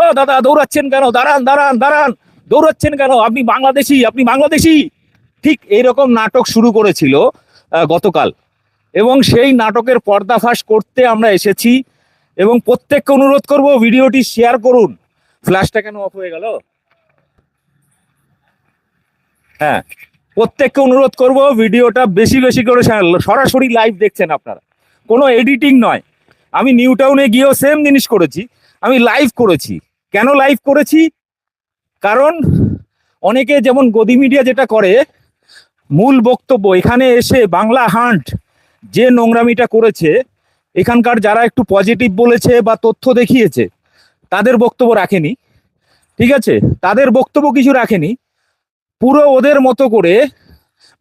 ও দাদা, দৌড়াচ্ছেন কেন? দাঁড়ান দাঁড়ান দাঁড়ান। দৌড়াচ্ছেন কেন? আপনি বাংলাদেশি আপনি বাংলাদেশি। ঠিক এইরকম নাটক শুরু করেছিল গতকাল। এবং সেই নাটকের পর্দাফাশ করতে আমরা এসেছি। এবং প্রত্যেককে অনুরোধ করব, ভিডিওটি শেয়ার করুন। ফ্ল্যাশটা কেন অফ হয়ে গেল? হ্যাঁ প্রত্যেককে অনুরোধ করব, ভিডিওটা বেশি বেশি করে সরাসরি লাইভ দেখছেন আপনারা। কোনো এডিটিং নয়। আমি নিউ টাউনে গিয়েও সেম জিনিস করেছি। আমি লাইভ করেছি। কেন লাইভ করেছি? কারণ অনেকে যেমন গদি মিডিয়া যেটা করে, মূল বক্তব্য, এখানে এসে বাংলা হান্ট যে নোংরামিটা করেছে, এখানকার যারা একটু পজিটিভ বলেছে বা তথ্য দেখিয়েছে, তাদের বক্তব্য রাখেনি। ঠিক আছে? তাদের বক্তব্য কিছু রাখেনি। পুরো ওদের মতো করে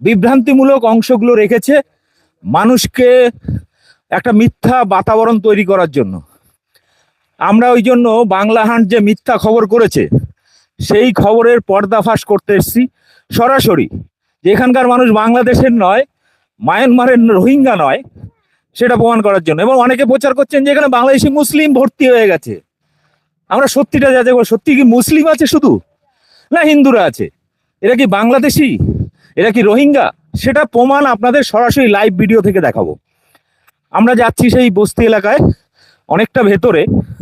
বিভ্রান্তিমূলক অংশগুলো রেখেছে মানুষকে একটা মিথ্যা বাতাবরণ তৈরি করার জন্য। আমরা ওই জন্য বাংলা হান্ট যে মিথ্যা খবর করেছে সেই খবরের পর্দাফাশ করতে এসেছি। সরাসরি যে এখানকার মানুষ বাংলাদেশের নয় মায়ানমারের রোহিঙ্গা নয় সেটা প্রমাণ করার জন্য। এবং অনেকে প্রচার করছেন যে এখানে বাংলাদেশি মুসলিম ভর্তি হয়ে গেছে। আমরা সত্যিটা যাচাই করব, সত্যি কি মুসলিম আছে শুধু? না হিন্দুরা আছে। এরা কি বাংলাদেশি? এরা কি রোহিঙ্গা? সেটা প্রমাণ আপনাদের সরাসরি লাইভ ভিডিও থেকে দেখাবো। আমরা যাচ্ছি সেই বস্তি এলাকায়। অনেকটা ভেতরে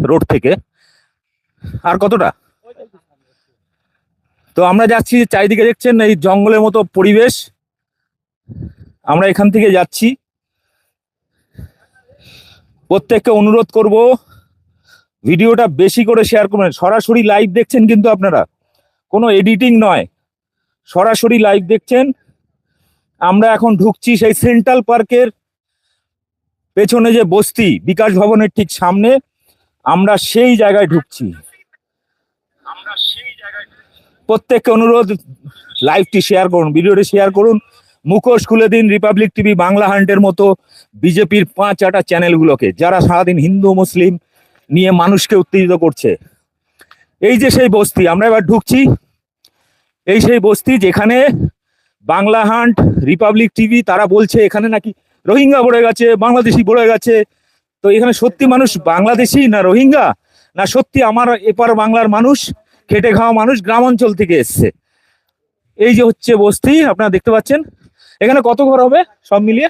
রোড থেকে। আর কতটা? তো আমরা যাচ্ছি, চারিদিকে দেখছেন এই জঙ্গলের মতো পরিবেশ। আমরা এখান থেকে যাচ্ছি। প্রত্যেককে অনুরোধ করব, ভিডিওটা বেশি করে শেয়ার করবেন। সরাসরি লাইভ দেখছেন কিন্তু আপনারা। কোনো এডিটিং নয়। সরাসরি লাইভ দেখছেন। আমরা এখন ঢুকছি সেই সেন্ট্রাল পার্কের পেছনে যে বস্তি বিকাশ ভবনের ঠিক সামনে আমরা সেই জায়গায় ঢুকছি। প্রত্যেককে অনুরোধ লাইভটি শেয়ার করুন ভিডিওটি শেয়ার করুন। মুখোশ খুলে দিন রিপাবলিক টিভি বাংলা হান্টের মতো বিজেপির পাঁচ আটা চ্যানেলগুলোকে যারা সারাদিন হিন্দু মুসলিম নিয়ে মানুষকে উত্তেজিত করছে। এই যে সেই বস্তি আমরা এবার ঢুকছি। এই সেই বস্তি যেখানে বাংলা হান্ট রিপাবলিক টিভি তারা বলছে এখানে নাকি রোহিঙ্গা পড়ে গেছে বাংলাদেশি পড়ে গেছে। তো এখানে সত্যি মানুষ বাংলাদেশি না রোহিঙ্গা? না সত্যি আমার এপার বাংলার মানুষ খেটে খাওয়া মানুষ গ্রাম অঞ্চল থেকে এসছে। এই যে হচ্ছে বস্তি আপনারা দেখতে পাচ্ছেন। এখানে কত ঘর হবে? সব মিলিয়ে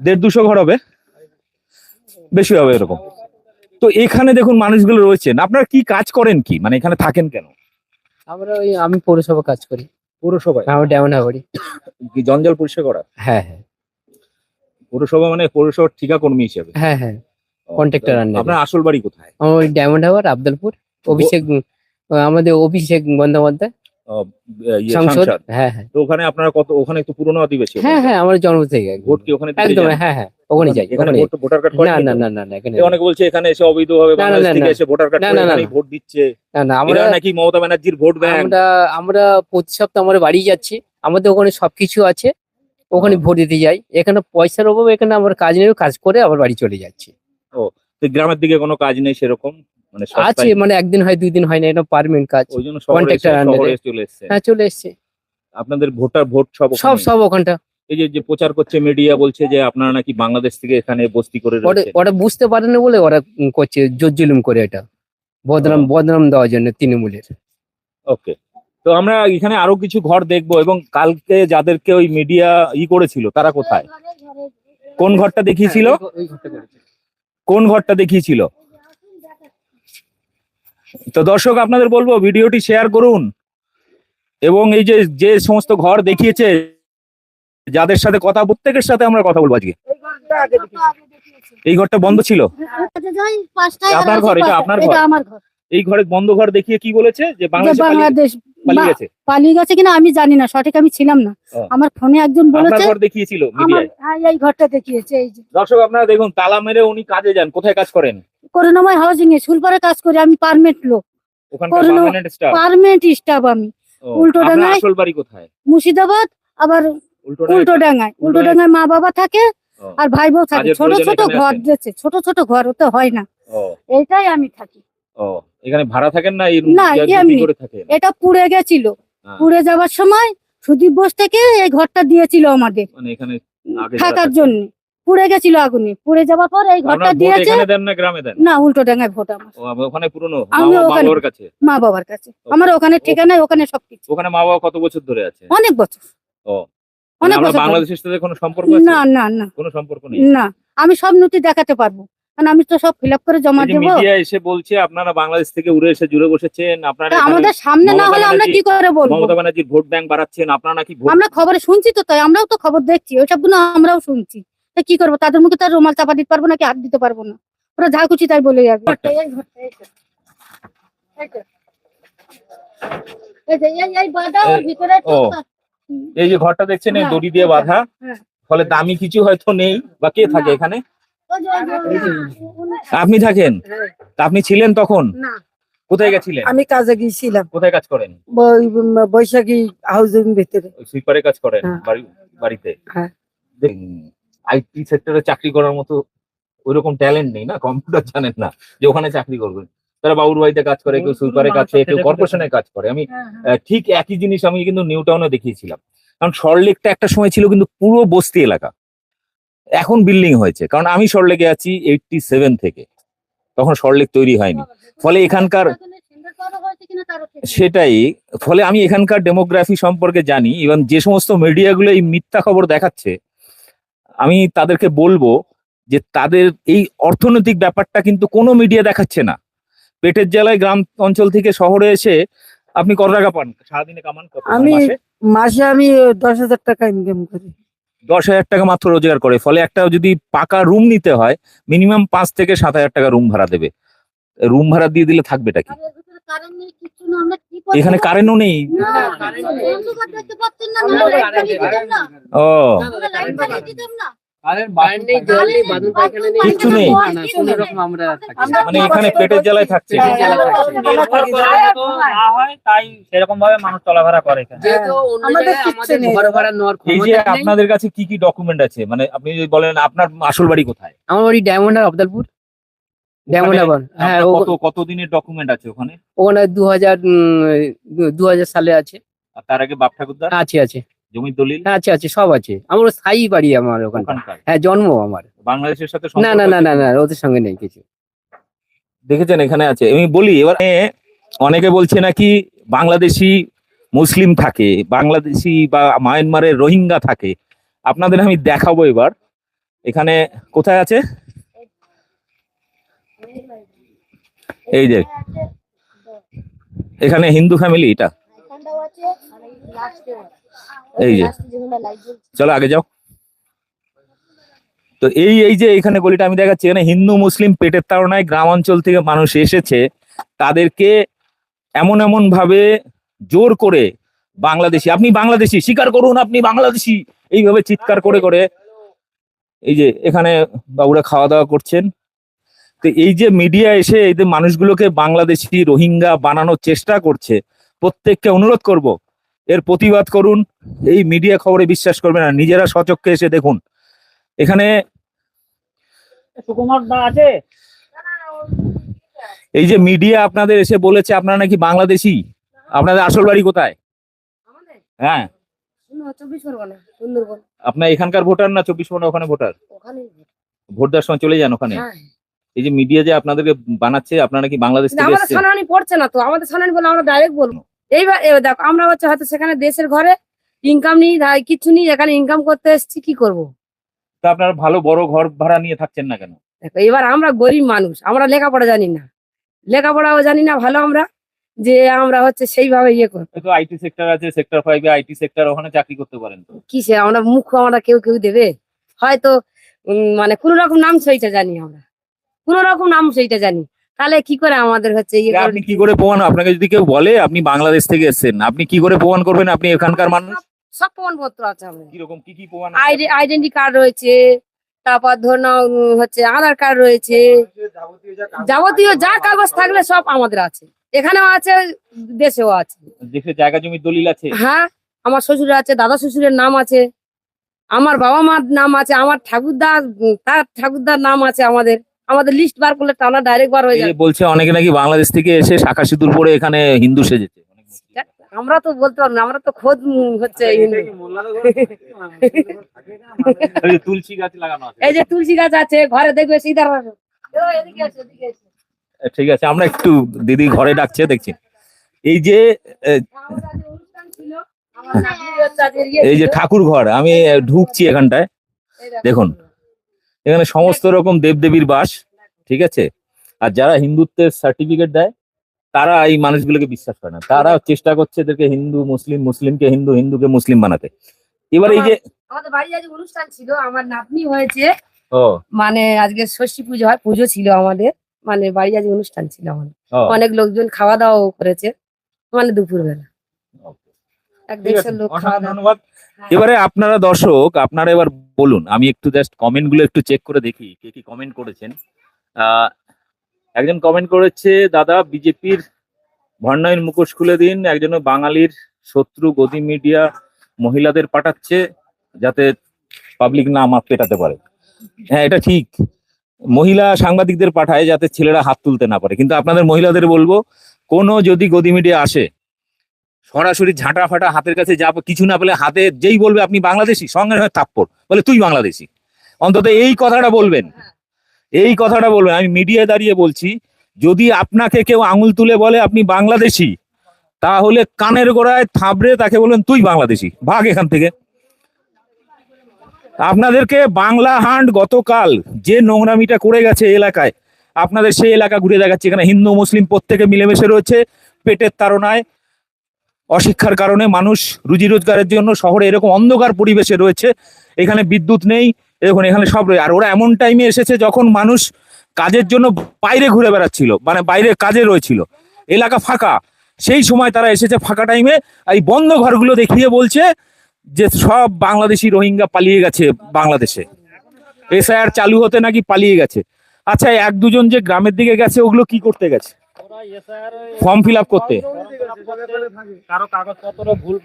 দেড় দুশো ঘর হবে। বেশি হবে এরকম। তো এখানে দেখুন মানুষগুলো রয়েছেন আপনারা কি কাজ করেন কি? মানে এখানে থাকেন কেন? আমরা ওই আমি পৌরসভা কাজ করি। পৌরসভায়? আমার ডেমন হাবাড়ি কি পরিষ্কার করা? হ্যাঁ হ্যাঁ। পৌরসভা মানে পৌরসভার ঠিকা কর্মী হিসেবে। হ্যাঁ হ্যাঁ Contractor under আপনার আসল বাড়ি কোথায়? আমার ওই ডায়মন্ড হাবার আবদুলপুর। অভিষেক আমাদের অভিষেক বন্দ্যোপাধ্যায়। সংসদ। হ্যাঁ হ্যাঁ। তো ওখানে আপনারা কত ওখানে একটু পুরনো হ্যাঁ হ্যাঁ আমার জন্ম থেকে ভোট কি ওখানে একদম হ্যাঁ হ্যাঁ ওখানে যাই এখানে ভোট- ভোটার কার্ড না না না না না এখানে অনেকে বলছে এখানে এসে অবৈধভাবে না, না, বাংলাদেশ থেকে এসে ভোটার কার্ড করে। ভোট দিচ্ছে। না না আমরা নাকি মমতা ব্যানার্জির ভোট ব্যাংক আমরা আমরা প্রতি সপ্তাহে আমরা বাড়ি যাচ্ছি। আমাদের ওখানে সবকিছু আছে। ওখানে ভোট দিতে যাই। এখানে পয়সার অভাবে এখানে আমার কাজ নেই কাজ করে আবার বাড়ি চলে যাচ্ছি। তো গ্রামের দিকে কোনো কাজ নেই সেরকম? মানে আছে মানে একদিন হয় দুই দিন হয় না এটা পারমেন্ট কাজ। ওই জন্য এ। শহরে চলে এসেছে। হ্যাঁ চলে এসেছে। আপনাদের ভোটার ভোট সব সব সব ওখানটা। এই যে যে প্রচার করছে মিডিয়া বলছে যে আপনারা নাকি বাংলাদেশ থেকে এখানে বস্তি করে ওরা বুঝতে পারে না বলে ওরা করছে জোর করে এটা। বদনাম ও। বদনাম দেওয়ার জন্য তৃণমূলের। ওকে তো আমরা এখানে আরও কিছু ঘর দেখব এবং কালকে যাদেরকে ওই মিডিয়া ই করেছিল তারা কোথায়? কোন ঘরটা দেখিয়েছিল? করেছে। কোন ঘরটা দেখিয়েছিল? তো দর্শক আপনাদের বলব ভিডিওটি শেয়ার করুন এবং এই যে যে সমস্ত ঘর দেখিয়েছে যাদের সাথে কথা প্রত্যেকের সাথে আমরা কথা বলব আজকে। এই ঘরটা বন্ধ ছিল? আপনার ঘর, এটা আপনার ঘর? এটা আমার ঘর। এই ঘরে বন্ধ ঘর দেখিয়ে কি বলেছে? যে যে বাংলাদেশে পালিয়ে- গেছে? পালিয়ে গেছে কিনা আমি জানি না সঠিক আমি ছিলাম না। আমার ফোনে একজন বলেছে ঘর দেখিয়েছিল আমার হ্যাঁ, এই ঘরটা দেখিয়েছে এই যে। দর্শক আপনারা দেখুন তালা মেরে উনি কাজে যান কোথায় কাজ করেন? করুণাময় হাউজিং এ সুলপারে কাজ করি আমি পারমেন্ট লোক। পারমেন্ট স্টাফ আমি। উল্টো ডাঙায়- আসল বাড়ি কোথায়? মুর্শিদাবাদ আবার উল্টো ডাঙ্গায় উল্টো ডাঙ্গায় মা বাবা থাকে আর ভাই বউ থাকে। ছোট ছোট ঘর? দিয়েছে ছোট ছোট ঘর ওতে হয় না। এইটাই আমি থাকি। এখানে ভাড়া থাকেন না? এই না, এমনি। এটা পুড়ে গেছিল। হ্যাঁ, পুড়ে যাওয়ার সময় সুদীপ বোস থেকে এই ঘরটা দিয়েছিল আমাদের মানে এখানে থাকার জন্য। পুড়ে গেছিল আগুনে। পুড়ে যাওয়ার পর এই ঘরটা দিয়েছে। না উল্টো ডাঙ্গায় ভোট আমার। ওখানে পুরনো? আমি মা ওখানে- বাবার কাছে? মা বাবার কাছে। আমার ওখানে ঠিকানায় ওখানে সবকিছু। ওখানে মা বাবা কত বছর ধরে আছে? অনেক বছর। ও। অনেক বছর বাংলাদেশের সাথে কোনো সম্পর্ক না না না। কোনো সম্পর্ক নেই? না আমি সব নথি দেখাতে পারব। কারণ আমি তো সব ফিল আপ করে জমা দেবো। এসে বলছে আপনারা বাংলাদেশ থেকে উড়ে এসে জুড়ে বসেছেন আপনারা আমাদের সামনে না হলে আমরা কি করে বলব? মমতা ব্যানার্জির ভোট ব্যাংক বাড়াচ্ছেন আপনারা নাকি আমরা খবরে শুনছি তো তাই আমরাও তো খবর দেখছি ওইসবগুলো আমরাও শুনছি। তা কি করব? তাদের মুখে তার রুমাল চাপা দিতে পারব নাকি হাত দিতে পারব না? ওরা যা খুশি তাই বলে যাবে। এই যে, ঘরটা দেখছেন এই হ্যাঁ, দড়ি দিয়ে বাঁধা। হ্যাঁ। ফলে দামি কিছু হয়তো নেই বা কে থাকে এখানে? আপনি থাকেন? তা আপনি ছিলেন তখন? কোথায় গেছিলেন? আমি কাজে গিয়েছিলাম। কোথায় কাজ করেন? বৈশাখী হাউজিং ভিতরে। সুইপারে কাজ করেন হ্যাঁ। বাড়িতে? হ্যাঁ। আইটি সেক্টরে চাকরি করার মতো ওইরকম ট্যালেন্ট নেই না? কম্পিউটার জানেন না যে ওখানে চাকরি করবেন তারা বাবুর বাড়িতে কাজ করে কেউ সুইপারে কাজ করে কেউ কর্পোরেশনে কাজ করে। আমি আহ, ঠিক একই জিনিস আমি কিন্তু নিউ টাউনে দেখিয়েছিলাম। কারণ সরলেকটা একটা সময় ছিল কিন্তু পুরো বস্তি এলাকা। এখন বিল্ডিং হয়েছে। কারণ আমি সরলেকে আছি এইটটি সেভেন থেকে। তখন সরলেক তৈরি হয়নি। ফলে এখানকার। সেটাই ফলে আমি এখানকার ডেমোগ্রাফি সম্পর্কে জানি এবং যে সমস্ত মিডিয়াগুলো এই মিথ্যা খবর দেখাচ্ছে আমি তাদেরকে বলব যে তাদের এই অর্থনৈতিক ব্যাপারটা কিন্তু কোনো মিডিয়া দেখাচ্ছে না। পেটের জ্বালায় গ্রাম অঞ্চল থেকে শহরে এসে আপনি কত টাকা পান? সারাদিনে কামান আমি মাসে? মাসে আমি দশ হাজার টাকা ইনকাম করি। দশ হাজার টাকা মাত্র রোজগার করে ফলে একটা যদি পাকা রুম নিতে হয় মিনিমাম পাঁচ থেকে সাত হাজার টাকা রুম ভাড়া দেবে। রুম ভাড়া দিয়ে দিলে থাকবেটা কি? এখানে কারেন্টও নেই। ও। কারেন্ট নেই। মানে এখানে পেটের জ্বালায় থাকছে। হয় তাই সেরকম ভাবে মানুষ চলাফেরা করে এখানে। যেহেতু অন্য আমাদের জায়গায় কিচ্ছু আমাদের নেই। ঘর ভাড়া নেওয়ার এই যে আপনাদের কাছে কি কি ডকুমেন্ট আছে? মানে আপনি যদি বলেন আপনার আসল বাড়ি কোথায়? আমার বাড়ি ডায়মন্ড আর আবদালপুর ডায়মন্ড হ্যাঁ ও- কত কত দিনের ডকুমেন্ট আছে ওখানে? ওখানে দু হাজার দু হাজার সালে আছে। আর তার আগে বাপ ঠাকুরদার? আছে আছে। জমির দলিল? হ্যাঁ, আছে আছে সব আছে। আমার স্থায়ী বাড়ি আমার ওখানে ওখানকার। হ্যাঁ জন্ম আমার। বাংলাদেশের সাথে না না না না না ওদের সঙ্গে নেই কিছু। দেখেছেন এখানে আছে। আমি বলি এবার অনেকে বলছে নাকি বাংলাদেশি মুসলিম থাকে বাংলাদেশি বা মায়ানমারের রোহিঙ্গা থাকে। আপনাদের আমি দেখাবো এবার। এখানে কোথায় আছে? এই যে এখানে হিন্দু ফ্যামিলি এটা। আছে, এই যে। চলো আগে যাও তো এই এই যে এখানে গলিটা আমি দেখাচ্ছি, এখানে হিন্দু, মুসলিম পেটের তাড়নায় গ্রাম অঞ্চল থেকে মানুষ এসেছে, তাদেরকে এমন এমন ভাবে জোর করে বাংলাদেশি, আপনি বাংলাদেশি, স্বীকার করুন আপনি বাংলাদেশি, এইভাবে চিৎকার করে করে এই যে এখানে বাবুরা খাওয়া দাওয়া করছেন তো এই যে মিডিয়া এসে এই যে মানুষগুলোকে বাংলাদেশি রোহিঙ্গা বানানোর চেষ্টা করছে, প্রত্যেককে অনুরোধ করব এর প্রতিবাদ করুন এই মিডিয়া খবরে বিশ্বাস করবে না নিজেরা সচক্ষে এসে দেখুন। এখানে সুকুমার দা আছে? এই যে মিডিয়া আপনাদের এসে বলেছে আপনারা নাকি বাংলাদেশি? আপনাদের আসল বাড়ি কোথায়? হ্যাঁ। আপনার এখানকার ভোটার না চব্বিশ পরগনা ওখানে ভোটার? ভোট। দেওয়ার সময় চলে যান ওখানে? হ্যাঁ। এই যে মিডিয়া যে আপনাদেরকে বানাচ্ছে আপনারা কি বাংলাদেশ থেকে আমাদের পড়ছে না তো আমাদের ছানানি বলে আমরা ডাইরেক্ট বলব। এইবার এবার দেখো আমরা হচ্ছে হয়তো সেখানে দেশের ঘরে ইনকাম নেই কিছু নেই এখানে ইনকাম করতে এসেছি কি করব? তা আপনারা ভালো বড় ঘর ভাড়া নিয়ে থাকছেন না কেন? দেখো এবার আমরা গরিব মানুষ আমরা লেখাপড়া জানি না। লেখাপড়াও জানি না ভালো আমরা যে আমরা হচ্ছে সেইভাবে ইয়ে করব আইটি সেক্টর আছে সেক্টর ফাইভ ফাইভে আইটি সেক্টর ওখানে চাকরি করতে পারেন তো। কিসে আমরা মুখ আমরা কেউ কেউ দেবে? হয়তো উম, মানে কোন রকম নাম সেইটা জানি আমরা। কোন রকম নাম সেইটা জানি। তাহলে কি করে আমাদের হচ্ছে ইয়ে আপনি কি করে প্রমাণ আপনাকে যদি কেউ বলে আপনি বাংলাদেশ থেকে এসেছেন আপনি কি করে প্রমাণ করবেন আপনি এখানকার মানুষ? সব প্রমাণপত্র আছে আমাদের। কীরকম কি কি প্রমাণ আইডেন্টি কার্ড রয়েছে তারপর ধর হচ্ছে আধার কার্ড রয়েছে যাবতীয় যা কাগজ থাকলে সব আমাদের আছে। এখানেও আছে দেশেও আছে। দেখে জায়গা জমির দলিল আছে? হ্যাঁ আমার শ্বশুর আছে দাদা শ্বশুরের নাম আছে আমার বাবা মার নাম আছে আমার ঠাকুরদা তার ঠাকুরদার নাম আছে আমাদের। আমাদের লিস্ট বার করলে টানা ডাইরেক্ট বার হয়ে যায় বলছে অনেকে নাকি বাংলাদেশ থেকে এসে শাখা সিঁদুর পরে এখানে হিন্দু সেজেছে। আমরা তো বলতে পারব না আমরা তো খোদ হচ্ছে এই যে তুলসী গাছ লাগানো আছে। এই যে তুলসী গাছ আছে ঘরে দেখবে আসো। ঠিক আছে আমরা একটু দিদি ঘরে ডাকছে দেখছি। এই যে এই যে। ঠাকুর ঘর আমি ঢুকছি এখানটায়। দেখুন এখানে সমস্ত রকম দেবদেবীর বাস ঠিক আছে? আর যারা হিন্দুত্বের সার্টিফিকেট দেয় তারা এই মানুষগুলোকে বিশ্বাস করে না। তারা চেষ্টা করছে এদেরকে হিন্দু মুসলিম মুসলিমকে হিন্দু হিন্দুকে মুসলিম বানাতে। এবার এই যে আমাদের বাড়ি আজকে অনুষ্ঠান ছিল আমার নাতনি হয়েছে। ও। মানে আজকে ষষ্ঠী পুজো হয় পুজো ছিল আমাদের। মানে বাড়ি আজকে অনুষ্ঠান ছিল আমাদের। অনেক লোকজন খাওয়া দাওয়া করেছে মানে দুপুর ধন্যবাদ। এবারে আপনারা দর্শক আপনারা এবার বলুন আমি একটু জাস্ট কমেন্টগুলো একটু চেক করে দেখি কে কি কমেন্ট করেছেন। একজন কমেন্ট করেছে দাদা বিজেপির ভণ্ডামির মুখোশ খুলে দিন একজন বাঙালির শত্রু গদি মিডিয়া মহিলাদের পাঠাচ্ছে যাতে পাবলিক না আমার পেটাতে পারে। হ্যাঁ এটা ঠিক। মহিলা সাংবাদিকদের পাঠায় যাতে ছেলেরা হাত তুলতে না পারে। কিন্তু আপনাদের মহিলাদের বলব কোনো যদি গদি মিডিয়া আসে সরাসরি ঝাঁটা ফাটা হাতের কাছে যা কিছু না পেলে হাতে যেই বলবে আপনি বাংলাদেশি, সঙ্গে সঙ্গে থাপ্পড়, বলে তুই বাংলাদেশি। অন্তত এই কথাটা বলবেন। এই কথাটা বলবেন। আমি মিডিয়ায় দাঁড়িয়ে বলছি, যদি আপনাকে কেউ আঙুল তুলে বলে আপনি বাংলাদেশি, তাহলে কানের গোড়ায় থাবড়ে তাকে বলবেন, তুই বাংলাদেশি, ভাগ এখান থেকে। আপনাদেরকে বাংলা হান্ড গতকাল যে নোংরামিটা করে গেছে এলাকায়, আপনাদের সেই এলাকা ঘুরে দেখাচ্ছে। এখানে হিন্দু, মুসলিম প্রত্যেকে মিলেমিশে রয়েছে, পেটের তাড়নায় অশিক্ষার কারণে মানুষ রুজি রোজগারের জন্য শহরে এরকম অন্ধকার পরিবেশে রয়েছে। এখানে বিদ্যুৎ নেই, দেখুন এখানে সব রয়ে- আর ওরা এমন টাইমে এসেছে যখন মানুষ কাজের জন্য বাইরে ঘুরে বেড়াচ্ছিল মানে বাইরে কাজে রয়েছিল। এলাকা ফাঁকা, সেই সময় তারা এসেছে ফাঁকা টাইমে এই বন্ধ ঘরগুলো দেখিয়ে বলছে যে সব বাংলাদেশি রোহিঙ্গা পালিয়ে গেছে বাংলাদেশে। এসআইআর চালু হতে নাকি পালিয়ে গেছে। আচ্ছা এক দুজন যে গ্রামের দিকে গেছে, ওগুলো কি করতে গেছে? ফর্ম ফিল আপ করতে। কারও কাগজপত্র ভুল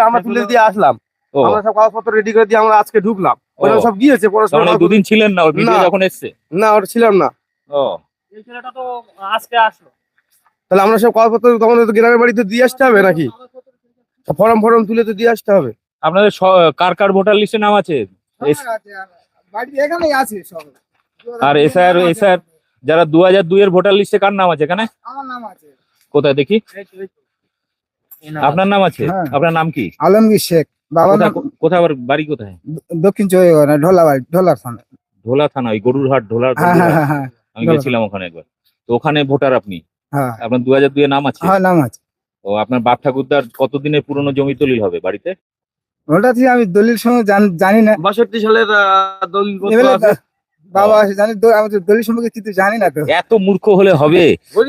আমরা তুলে দিয়ে আসলাম। আমরা সব কাগজপত্র রেডি করে দিয়ে আমরা আজকে ঢুকলাম। ওরা সব গিয়েছে পড়াশোনা দুদিন ছিলেন না ভিডিও যখন এসছে? না ওটা ছিলাম না। ও। এই ছেলেটা তো আজকে আসলো। তাহলে আমরা সব কাগজপত্র তখন তো গ্রামের বাড়িতে দিয়ে আসতে হবে নাকি? ফর্ম ফর্ম তুলে তো দিয়ে আসতে হবে। আপনাদের স- কার কার ভোটার লিস্টে নাম আছে? এস- এখানেই আছে আর এসআর এসআর যারা দু হাজার দুই এর ভোটার লিস্টে কার নাম আছে এখানে? আমার নাম আছে। কোথায় দেখি? আপনার নাম আছে? হ্যাঁ। আপনার নাম কি? আলমগীর শেখ। বাবার কোথায় বাড়ি কোথায়? দক্ষিণ চব্বিশ পরগনা ঢোলাবাড়ি ঢোলার থানা ঢোলা থানা ওই গরুরহাট ঢোলার হ্যাঁ হ্যাঁ আমি গেছিলাম ওখানে একবার। তো ওখানে ভোটার আপনি? হ্যাঁ। আপনার দু হাজার দুই এর নাম আছে? হ্যাঁ নাম আছে। ও আপনার বাপ ঠাকুরদার কতদিনের পুরনো জমি দলিল হবে বাড়িতে? ওটা আমি দলিল সঙ্গে জান- না। বাষট্টি সালের দলিল। বাবা আছে জানি দ- আমি দলিল সম্পর্কে কিছু জানি না তো। এত মূর্খ হলে হবে।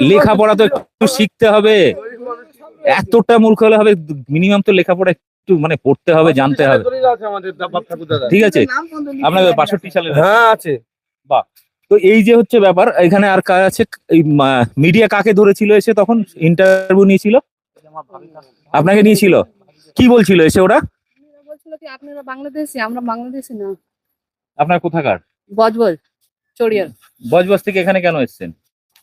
লেখাপড়া তো একটু শিখতে হবে। এতটা মূর্খ হলে হবে মিনিমাম তো লেখাপড়া একটু মানে পড়তে হবে জানতে হবে। আমাদের ঠিক আছে? আপনার বাষট্টি হ্যাঁ আছে। তো এই যে হচ্ছে ব্যাপার এখানে আর কার আছে? মিডিয়া কাকে ধরেছিল এসে তখন? ইন্টারভিউ নিয়েছিল? আপনাকে নিয়েছিল? কি বলছিল এসে ওরা? বলছিল কি আপনারা বাংলাদেশি আমরা বাংলাদেশি না। আপনার কোথাকার? বজবজ চড়িয়ার বজবজ থেকে এখানে কেন এসেছেন?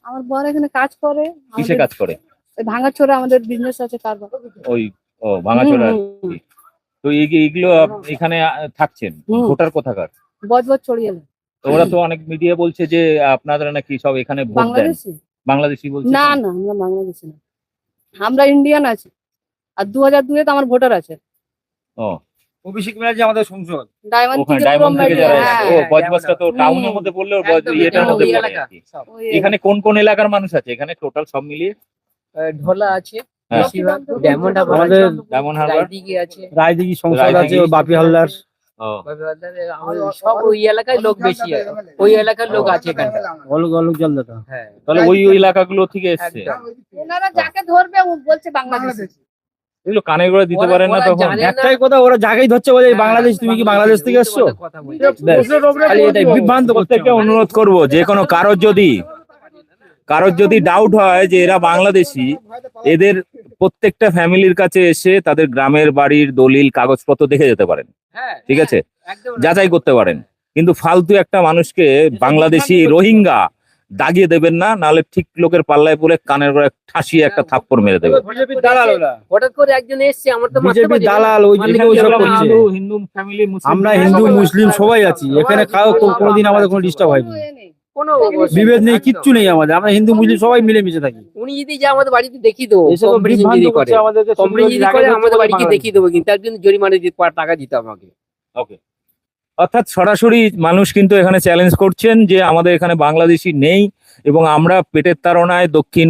আমার বর এখানে কাজ করে কিসে কাজ করে? ভাঙাচোরা আমাদের বিজনেস আছে কারবার ওই ও ভাঙাচোরা। তো এইগুলো এখানে থাকছেন? ভোটার কোথাকার? বজবজ চড়িয়াল। ওরা তো অনেক মিডিয়া বলছে যে আপনারা নাকি সব এখানে ভোট দেন। বাংলাদেশি? বাংলাদেশি বলছে না না আমরা বাংলাদেশি না। আমরা ইন্ডিয়ান আছি। আর দু হাজার দুয়ে তো আমার ভোটার আছে। ও অভিষেক ব্যানার্জি আমাদের সংসদ। ডায়মন্ড ওখানে ডায়মন্ড থেকে যারা হ্যাঁ, ও বজবজটা তো টাউনের মধ্যে পড়লেও ইয়েটার মধ্যে ওই পড়ে এলাকা। আর এখানে কোন কোন এলাকার মানুষ আছে? এখানে টোটাল সব মিলিয়ে? ঢোলা আছে হ্যাঁ। বেশিরভাগ Diamond Harbour Diamond Harbour Raidighi আছে। রাজদিঘি সংসদ আছে, বাপি হালদার। সব ওই এলাকায় লোক বেশি আছে। ওই এলাকার লোক আছে জলদাতা হ্যাঁ। তাহলে ওই ওই এলাকাগুলো থেকে এসছে। ওনারা যাকে ধরবে বলছে বাংলাদেশি। এগুলো কানে করে দিতে পারেন না তখন একটাই কথা ওরা জায়গায় ধরছে বলে হ্যাঁ, বাংলাদেশ তুমি কি বাংলাদেশ থেকে এসছো বিভ্রান্ত প্রত্যেককে অনুরোধ করব যে কোনো কারোর যদি কারোর যদি ডাউট হয় যে এরা বাংলাদেশি এদের প্রত্যেকটা ফ্যামিলির কাছে এসে তাদের গ্রামের বাড়ির দলিল কাগজপত্র দেখে যেতে পারেন হ্যাঁ, ঠিক আছে যাচাই করতে পারেন কিন্তু ফালতু একটা মানুষকে বাংলাদেশি রোহিঙ্গা দাগিয়ে দেবেন না নাহলে ঠিক লোকের পাল্লায় পড়ে কানের করে ঠাসিয়ে একটা থাপ্পড় মেরে দেবে। হঠাৎ করে একজন এসছে আমার তো। দালাল ওই জন্য ওইসব করছে। আমরা হিন্দু মুসলিম সবাই আছি। এখানে কাউ কো- কোনোদিন আমাদের কোনো ডিস্টার্ব হয়নি। কোনো বিভেদ নেই কিচ্ছু নেই আমাদের। আমরা হিন্দু মুসলিম সবাই মিলেমিশে থাকি। উনি যদি যা আমাদের বাড়িতে দেখিয়ে দেবো যদি করে। যদি করে আমাদের বাড়িকে দেখিয়ে দেবো কিন্তু তার জন্য জরিমানা টাকা দিতে আমাকে। অর্থাৎ সরাসরি মানুষ কিন্তু এখানে চ্যালেঞ্জ করছেন যে আমাদের এখানে বাংলাদেশি নেই এবং আমরা পেটের তাড়নায় দক্ষিণ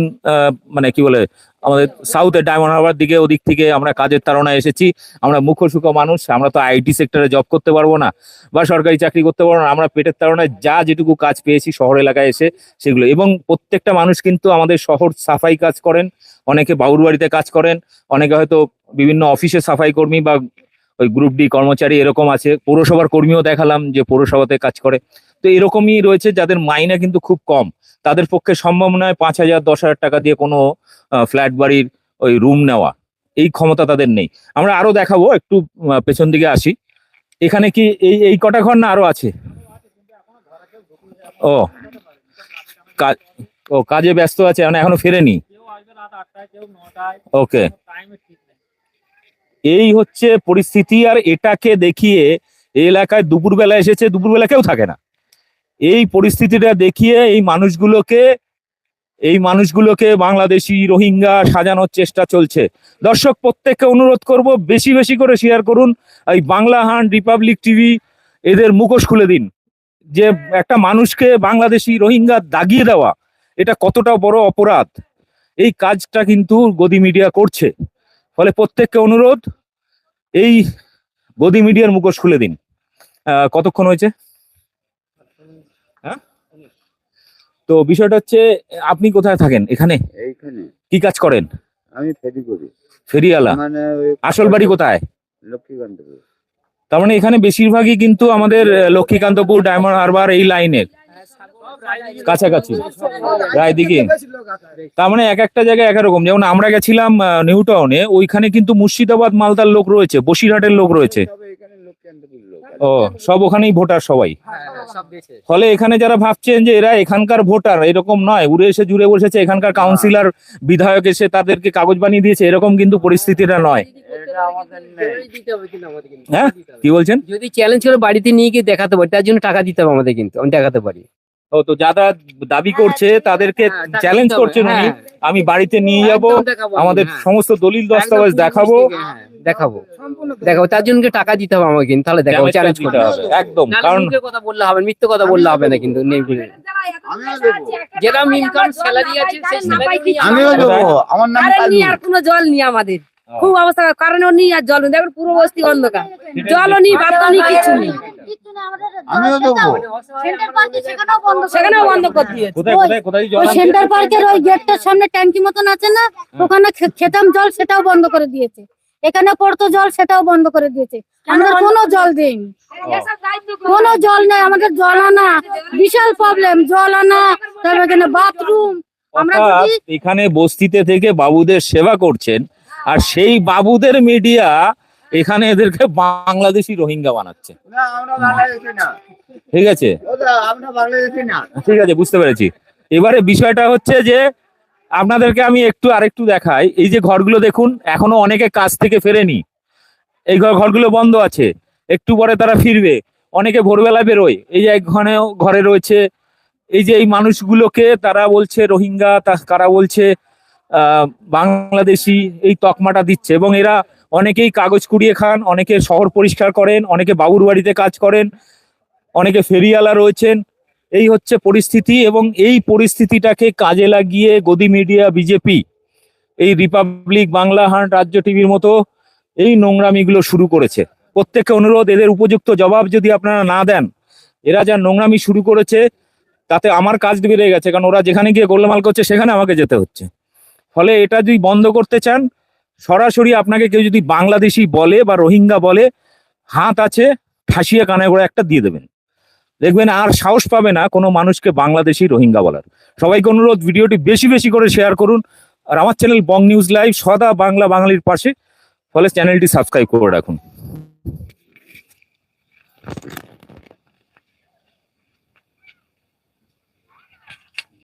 মানে কি বলে, আমাদের সাউথের ডায়মন্ড হারবার দিকে, ওদিক থেকে আমরা কাজের তাড়নায় এসেছি। আমরা মুখোসুখ মানুষ, আমরা তো আইটি সেক্টরে জব করতে পারব না বা সরকারি চাকরি করতে পারব না। আমরা পেটের তাড়নায় যা যেটুকু কাজ পেয়েছি শহর এলাকায় এসে সেগুলো। এবং প্রত্যেকটা মানুষ কিন্তু আমাদের শহর সাফাই কাজ করেন, অনেকে বাউর বাড়িতে কাজ করেন, অনেকে হয়তো বিভিন্ন অফিসে সাফাই কর্মী বা ওই গ্রুপ ডি কর্মচারী এরকম আছে। পৌরসভার কর্মীও দেখালাম যে পৌরসভাতে কাজ করে। তো এরকমই রয়েছে যাদের মাইনে কিন্তু খুব কম। তাদের পক্ষে সম্ভব নয় পাঁচ হাজার দশ হাজার টাকা দিয়ে কোনো ফ্ল্যাট বাড়ির ওই রুম নেওয়া। এই ক্ষমতা তাদের নেই। আমরা আরও দেখাবো একটু পেছন দিকে আসি। এখানে কি এই এই কটা ঘর না আরও আছে? ও ও কাজে ব্যস্ত আছে মানে এখনও ফেরেনি? ওকে এই হচ্ছে পরিস্থিতি আর এটাকে দেখিয়ে এলাকায় দুপুরবেলা এসেছে, দুপুরবেলা কেউ থাকে না। এই পরিস্থিতিটা দেখিয়ে এই মানুষগুলোকে এই মানুষগুলোকে বাংলাদেশি রোহিঙ্গা সাজানোর চেষ্টা চলছে। দর্শক, প্রত্যেককে অনুরোধ করব বেশি বেশি করে শেয়ার করুন। এই বাংলা হান রিপাবলিক টিভি এদের মুখোশ খুলে দিন। যে একটা মানুষকে বাংলাদেশি রোহিঙ্গা দাগিয়ে দেওয়া, এটা কতটা বড় অপরাধ। এই কাজটা কিন্তু গদি মিডিয়া করছে। ফলে প্রত্যেককে অনুরোধ এই গদি মিডিয়ার মুখোশ খুলে দিন। কতক্ষণ হয়েছে? হ্যাঁ? তো বিষয়টা হচ্ছে আপনি কোথায় থাকেন? এখানে? এইখানে। কি কাজ করেন? আমি ফেরি করি। ফেরিয়ালা মানে আসল বাড়ি কোথায়? লক্ষ্মীকান্তপুর। তার মানে এখানে বেশিরভাগই কিন্তু আমাদের লক্ষ্মীকান্তপুর ডায়মন্ড হারবার এই লাইনের। কাছাকাছি। রায়দিঘি তার মানে এক একটা জায়গায় এক এক রকম। যেমন আমরা গেছিলাম নিউ টাউনে ওইখানে কিন্তু মুর্শিদাবাদ মালদার লোক রয়েছে, বসিরহাটের লোক রয়েছে। ও, সব ওখানেই ভোটার সবাই। ফলে এখানে যারা ভাবছেন যে এরা এখানকার ভোটার, এরকম নয়। উড়ে এসে জুড়ে বসেছে এখানকার কাউন্সিলর বিধায়ক এসে তাদেরকে কাগজ বানিয়ে দিয়েছে, এরকম কিন্তু পরিস্থিতিটা নয়। হ্যাঁ? কি বলছেন? যদি চ্যালেঞ্জ করে বাড়িতে নিয়ে গিয়ে দেখাতে পারি, তার জন্য টাকা দিতে হবে আমাদের কিন্তু, আমি দেখাতে পারি। ও তো যারা দাবি করছে তাদেরকে হ্যাঁ, চ্যালেঞ্জ করছেন উনি হ্যাঁ। আমি বাড়িতে নিয়ে যাব আমাদের হ্যাঁ। সমস্ত দলিল দস্তাবেজ দেখাবো। হ্যাঁ, দেখাবো। দেখাবো তার জন্য টাকা দিতে হবে আমাকে কিন্তু? তাহলে দেখাবো চ্যালেঞ্জ করতে হবে একদম কারণ কথা বললে হবে মিথ্যে কথা বললে হবে না কিন্তু নেই বলে। যেরকম ইনকাম স্যালারি আছে সেই স্যালারি নিয়ে আমিও আমরা- দেবো আমার নাম কারেন্ট আর কোনো জল নেই আমাদের। খুব অবস্থা খারাপ। কারেন্টও নেই আর জল নেই। দেখুন পুরো বস্তি অন্ধকার জলও নেই বাতাও নেই কিছু নেই। আমিও দেবো। সেন্টার পার্কে সেখানেও বন্ধ করে দিয়েছে। বন্ধ করে দিয়েছে। কোথায় কোথায় কোথায় জল ওই সেন্টার পার্কের ওই গেটটার সামনে ট্যাঙ্কি মতন আছে না ওখানে খে- খেতাম জল সেটাও বন্ধ করে দিয়েছে। এখানে পড়তো জল সেটাও বন্ধ করে দিয়েছে। আমাদের কোনো জল দেয়নি কোনো জল নেই আমাদের জল আনা বিশাল প্রবলেম জল আনা তারপর এখানে বাথরুম আমরা এখানে বস্তিতে থেকে বাবুদের সেবা করছেন আর সেই বাবুদের মিডিয়া এখানে এদেরকে বাংলাদেশি রোহিঙ্গা বানাচ্ছে। ঠিক আছে? ঠিক আছে বুঝতে পেরেছি। এবারে বিষয়টা হচ্ছে যে আপনাদেরকে আমি একটু আরেকটু দেখাই। এই যে ঘরগুলো দেখুন এখনও অনেকে কাজ থেকে ফেরেনি। এই ঘর ঘরগুলো বন্ধ আছে। একটু পরে তারা ফিরবে। অনেকে ভোরবেলা বেরোয়। এই যে এখানে ঘরে রয়েছে। এই যে এই মানুষগুলোকে তারা বলছে রোহিঙ্গা তা- তারা বলছে আহ, বাংলাদেশি এই তকমাটা দিচ্ছে। এবং এরা অনেকেই কাগজ কুড়িয়ে খান, অনেকে শহর পরিষ্কার করেন, অনেকে বাবুর বাড়িতে কাজ করেন, অনেকে ফেরিওয়ালা রয়েছেন। এই হচ্ছে পরিস্থিতি এবং এই পরিস্থিতিটাকে কাজে লাগিয়ে গদি মিডিয়া, বিজেপি, এই রিপাবলিক বাংলা, হান্ট রাজ্য টিভির মতো এই নোংরামিগুলো শুরু করেছে। প্রত্যেককে অনুরোধ, এদের উপযুক্ত জবাব যদি আপনারা না দেন, এরা যা নোংরামি শুরু করেছে, তাতে আমার কাজ বেড়ে গেছে, কারণ ওরা যেখানে গিয়ে গোলমাল করছে, সেখানে আমাকে যেতে হচ্ছে। ফলে এটা যদি বন্ধ করতে চান সরাসরি আপনাকে কেউ যদি বাংলাদেশি বলে বা রোহিঙ্গা বলে, হাত আছে ঠাসিয়ে কানে করে একটা দিয়ে দেবেন। দেখবেন আর সাহস পাবে না কোনো মানুষকে বাংলাদেশি রোহিঙ্গা বলার। সবাইকে অনুরোধ, ভিডিওটি বেশি বেশি করে শেয়ার করুন আর আমার চ্যানেল বং নিউজ লাইভ সদা বাংলা বাঙালির পাশে। ফলে চ্যানেলটি সাবস্ক্রাইব করে রাখুন।